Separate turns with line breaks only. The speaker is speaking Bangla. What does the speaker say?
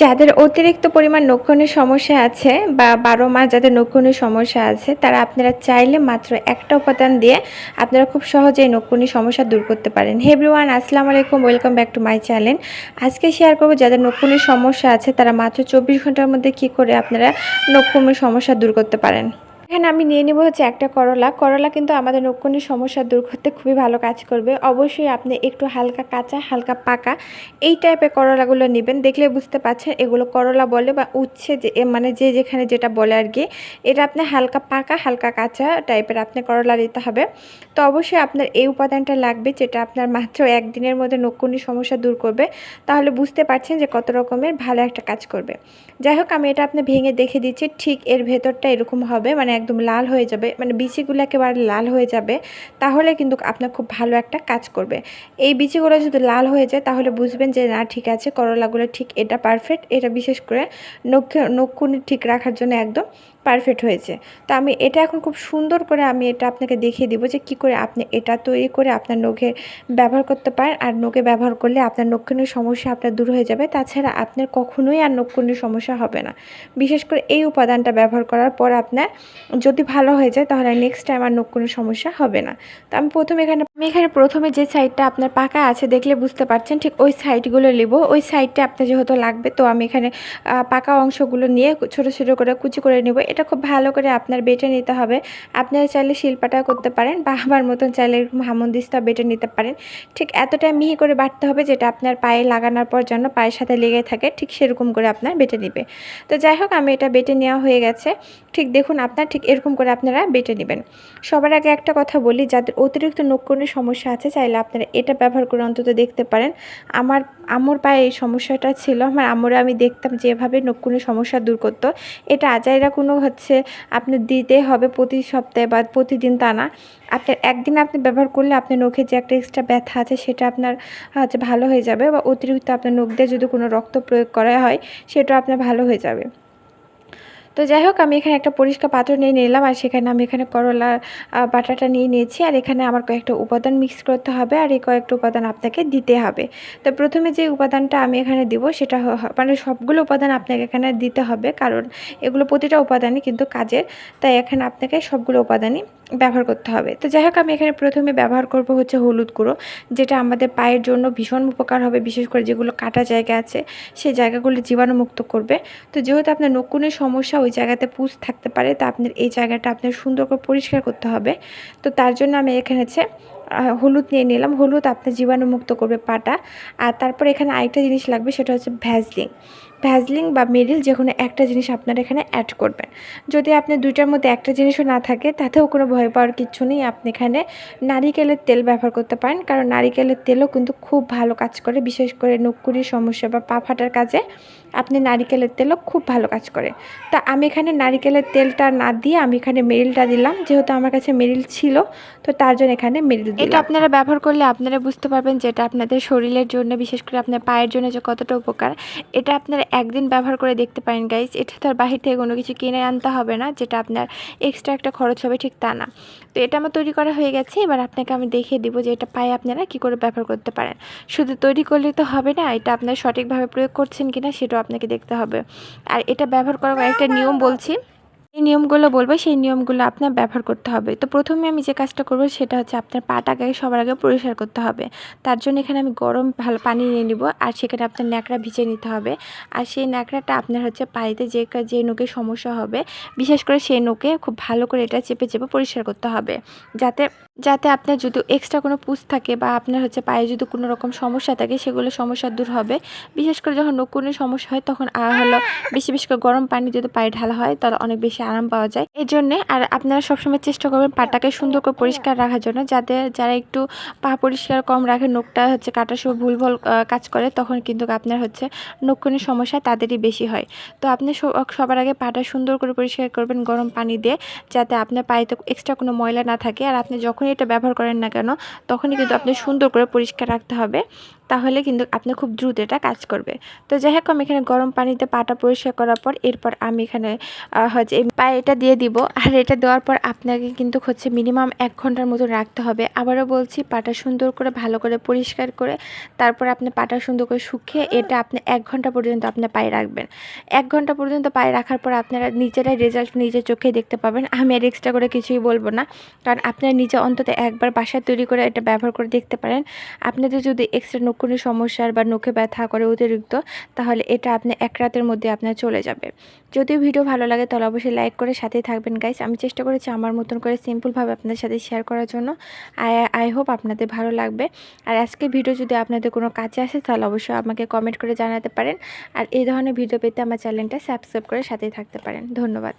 যাদের অতিরিক্ত পরিমাণ নক্ষণের সমস্যা আছে বা বারো মাস যাদের নক্ষণের সমস্যা আছে, তারা আপনারা চাইলে মাত্র একটা উপাদান দিয়ে আপনারা খুব সহজেই নক্ষণের সমস্যা দূর করতে পারেন। হেভরিওয়ান আসসালামু আলাইকুম welcome back to my channel আজকে শেয়ার করব যাদের নক্ষণের সমস্যা আছে, তারা মাত্র চব্বিশ ঘণ্টার মধ্যে কি করে আপনারা নক্ষণের সমস্যা দূর করতে পারেন। এখানে আমি নিয়ে নিব হচ্ছে একটা করলা। করলা কিন্তু আমাদের নক্ষণের সমস্যা দূর করতে খুবই ভালো কাজ করবে। অবশ্যই আপনি একটু হালকা কাঁচা, হালকা পাকা এই টাইপের করলাগুলো নেবেন। দেখলে বুঝতে পারছেন এগুলো করলা বলে বা উচ্ছে যে মানে যে যেখানে যেটা বলে আর কি, এটা আপনি হালকা পাকা, হালকা কাঁচা টাইপের আপনি করলা নিতে হবে। তো অবশ্যই আপনার এই উপাদানটা লাগবে যেটা আপনার মাত্র একদিনের মধ্যে নক্ষণের সমস্যা দূর করবে। তাহলে বুঝতে পারছেন যে কত রকমের ভালো একটা কাজ করবে। যাই হোক, আমি এটা আপনি ভেঙে দেখে দিচ্ছি, ঠিক এর ভেতরটা এরকম হবে। মানে একদম লাল হয়ে যাবে মানে বিচিগুলো একেবারে লাল হয়ে যাবে, তাহলে কিন্তু আপনার খুব ভালো একটা কাজ করবে। এই বিচিগুলো যদি লাল হয়ে যায়, তাহলে বুঝবেন যে না, ঠিক আছে, করলাগুলো ঠিক এটা পারফেক্ট এটা বিশেষ করে নখ, নখকুনি ঠিক রাখার জন্য একদম পারফেক্ট হয়েছে। তো আমি এটা এখন খুব সুন্দর করে আমি এটা আপনাকে দেখিয়ে দিব যে কি করে আপনি এটা তৈরি করে আপনার নখে ব্যবহার করতে পারেন। আর নখে ব্যবহার করলে আপনার নখকুনির সমস্যা আপনার দূর হয়ে যাবে, তাছাড়া আপনার কখনোই আর নখকুনির সমস্যা হবে না। বিশেষ করে এই উপাদানটা ব্যবহার করার পর আপনার যদি ভালো হয়ে যায়, তাহলে নেক্সট টাইম আর কোনো সমস্যা হবে না। তো আমি প্রথমে এখানে আমি এখানে প্রথমে যে সাইডটা আপনার পাকা আছে, দেখলে বুঝতে পারছেন, ঠিক ওই সাইডগুলো নেব। ওই সাইডটা আপনার যেহেতু লাগবে, তো আমি এখানে পাকা অংশগুলো নিয়ে ছোট ছোট করে কুচি করে নেব। এটা খুব ভালো করে আপনার বেটে নিতে হবে। আপনারা চাইলে শিল্পাটা করতে পারেন, বা আমার মতন চাইলে এরকম হামন্দিস্তা বেটে নিতে পারেন। ঠিক এতটা মিহি করে বাটতে হবে, যেটা আপনার পায়ে লাগানোর পর যেন পায়ের সাথে লেগে থাকে, ঠিক সেরকম করে আপনার বেটে নেবে। তো যাই হোক, আমি এটা বেটে নেওয়া হয়ে গেছে। ঠিক দেখুন, আপনার ঠিক এরকম করে আপনারা বেটে নেবেন। সবার আগে একটা কথা বলি, যাদের অতিরিক্ত নক্ষণের সমস্যা আছে, চাইলে আপনারা এটা ব্যবহার করে অন্তত দেখতে পারেন। আমার, আমর পায়ে এই সমস্যাটা ছিল, আমার আমরে আমি দেখতাম যে এভাবে নক্ষণের সমস্যা দূর করতো। এটা আজাইরা কোনো হচ্ছে আপনি দিতে হবে প্রতি সপ্তাহে বা প্রতিদিন তা না। আপনার একদিন আপনি ব্যবহার করলে আপনার নখে যে একটা এক্সট্রা ব্যথা আছে, সেটা আপনার হচ্ছে ভালো হয়ে যাবে বা অতিরিক্ত আপনার নখ দিয়ে যদি কোনো রক্ত প্রয়োগ করা হয় সেটা আপনার ভালো হয়ে যাবে। তো যাই হোক, আমি এখানে একটা পরিষ্কার পাত্র নিয়ে নিলাম আর সেখানে আমি এখানে করলার বাটাটা নিয়ে নিয়েছি আর এখানে আমার কয়েকটা উপাদান মিক্স করতে হবে আর এই কয়েকটা উপাদান আপনাকে দিতে হবে। তো প্রথমে যে উপাদানটা আমি এখানে দিব সেটা মানে সবগুলো উপাদান আপনাকে এখানে দিতে হবে কারণ এগুলো প্রতিটা উপাদানই কিন্তু কাজের, তাই এখানে আপনাকে সবগুলো উপাদানই ব্যবহার করতে হবে। তো যাই হোক, আমি এখানে প্রথমে ব্যবহার করব হচ্ছে হলুদ গুঁড়ো, যেটা আমাদের পায়ের জন্য ভীষণ উপকার হবে, বিশেষ করে যেগুলো কাটা জায়গা আছে, সেই জায়গাগুলো জীবাণুমুক্ত করবে। তো যেহেতু আপনার নকুনের সমস্যা ওই জায়গাতে পুষ থাকতে পারে, তা আপনার এই জায়গাটা আপনার সুন্দর করে পরিষ্কার করতে হবে। তো তার জন্য আমি এখানে হচ্ছে হলুদ নিয়ে নিলাম। হলুদ আপনার জীবাণুমুক্ত করবে পাটা। আর তারপর এখানে আরেকটা জিনিস লাগবে, সেটা হচ্ছে ভ্যাজলিং ভ্যাজলিং বা মেরিল যে কোনো একটা জিনিস আপনারা এখানে অ্যাড করবেন। যদি আপনি দুইটার মধ্যে একটা জিনিসও না থাকে, তাতেও কোনো ভয় পাওয়ার কিছু নেই। আপনি এখানে নারিকেলের তেল ব্যবহার করতে পারেন, কারণ নারিকেলের তেলও কিন্তু খুব ভালো কাজ করে। বিশেষ করে নকুরির সমস্যা বা পা ফাটার কাজে আপনি নারিকেলের তেলও খুব ভালো কাজ করে। তা আমি এখানে নারিকেলের তেলটা না দিয়ে আমি এখানে মেরিলটা দিলাম। যেহেতু আমার কাছে মেরিল ছিল, তো তার জন্য এখানে মেরিল এটা আপনারা ব্যবহার করলে আপনারা বুঝতে পারবেন যে এটা আপনাদের শরীরের জন্য, বিশেষ করে আপনার পায়ের জন্য যে কতটা উপকার, এটা আপনারা একদিন ব্যবহার করে দেখতে পারেন গাইজ এটা তার বাহির থেকে কোনো কিছু কিনে আনতে হবে না, যেটা আপনার এক্সট্রা একটা খরচ হবে, ঠিক তা না। তো এটা আমার তৈরি করা হয়ে গেছে, এবার আপনাকে আমি দেখিয়ে দিব যে এটা পায়ে আপনারা কি করে ব্যবহার করতে পারেন। শুধু তৈরি করলে তো হবে না, এটা আপনার সঠিকভাবে প্রয়োগ করছেন কিনা সেটাও আপনাকে দেখতে হবে। আর এটা ব্যবহার করার একটা নিয়ম বলছি। এই নিয়মগুলো বলব, সেই নিয়মগুলো আপনার ব্যবহার করতে হবে। তো প্রথমে আমি যে কাজটা করব, সেটা হচ্ছে আপনার পাটাকে সবার আগে পরিষ্কার করতে হবে। তার জন্য এখানে আমি গরম ভালো পানি নিয়ে নিব, আর সেখানে আপনার ন্যাকড়া ভিজে নিতে হবে। আর সেই ন্যাকড়াটা আপনার হচ্ছে পানিতে যে যে নোকে সমস্যা হবে, বিশেষ করে সেই নোকে খুব ভালো করে এটা চেপে চেপে পরিষ্কার করতে হবে। যাতে যাতে আপনার যদি এক্সট্রা কোনো পুষ থাকে বা আপনার হচ্ছে পায়ে যদি কোনো রকম সমস্যা থাকে, সেগুলো সমস্যা দূর হবে। বিশেষ করে যখন নকুনের সমস্যা হয়, তখন হলো বেশি বেশি করে গরম পানি যদি পায়ে ঢালা হয়, তাহলে অনেক বেশি আরাম পাওয়া যায়। এই জন্যে আর আপনারা সবসময় চেষ্টা করবেন পাটাকে সুন্দর করে পরিষ্কার রাখার জন্য। যাতে যারা একটু পা পরিষ্কার কম রাখে, নোখটা হচ্ছে কাটার সময় ভুল ভালো কাজ করে, তখন কিন্তু আপনার হচ্ছে নক্ষণের সমস্যা তাদেরই বেশি হয়। তো আপনি সবার আগে পাটা সুন্দর করে পরিষ্কার করবেন গরম পানি দিয়ে, যাতে আপনার পায়েতে এক্সট্রা কোনো ময়লা না থাকে। আর আপনি যখনই এটা ব্যবহার করেন না কেন, তখনই কিন্তু আপনি সুন্দর করে পরিষ্কার রাখতে হবে। তাহলে কিন্তু আপনি খুব দ্রুত এটা কাজ করবে। তো যাই হোক, আমি এখানে গরম পানিতে পাটা পরিষ্কার করার পর, এরপর আমি এখানে হচ্ছে পায়ে এটা দিয়ে দিব। আর এটা দেওয়ার পর আপনাকে কিন্তু হচ্ছে মিনিমাম এক ঘণ্টার মতো রাখতে হবে। আবারও বলছি, পাটা সুন্দর করে, ভালো করে, পরিষ্কার করে, তারপর আপনি পাটা সুন্দর করে শুকিয়ে এটা আপনি এক ঘণ্টা পর্যন্ত আপনার পায়ে রাখবেন। এক ঘণ্টা পর্যন্ত পায়ে রাখার পর আপনারা নিজেরাই রেজাল্ট নিজের চোখেই দেখতে পাবেন। আমি আর এক্সট্রা করে কিছুই বলব না। কারণ আপনারা নিজে অন্তত একবার বাসায় তৈরি করে এটা ব্যবহার করে দেখতে পারেন। আপনাদের যদি এক্সট্রা নকুনি সমস্যার বা নখে ব্যথা করে অতিরিক্ত, তাহলে এটা আপনি এক রাতের মধ্যে আপনার চলে যাবে। যদি ভিডিও ভালো লাগে, তাহলে অবশ্যই লাইক করে সাথেই থাকবেন গাইস আমি চেষ্টা করেছি আমার মতন করে সিম্পলভাবে আপনাদের সাথে শেয়ার করার জন্য। আই আই হোপ আপনাদের ভালো লাগবে। আর আজকে ভিডিও যদি আপনাদের কোনো কাজে আসে, তাহলে অবশ্যই আমাকে কমেন্ট করে জানাতে পারেন। আর এই ধরনের ভিডিও পেতে আমার চ্যানেলটা সাবস্ক্রাইব করে সাথেই থাকতে পারেন। ধন্যবাদ।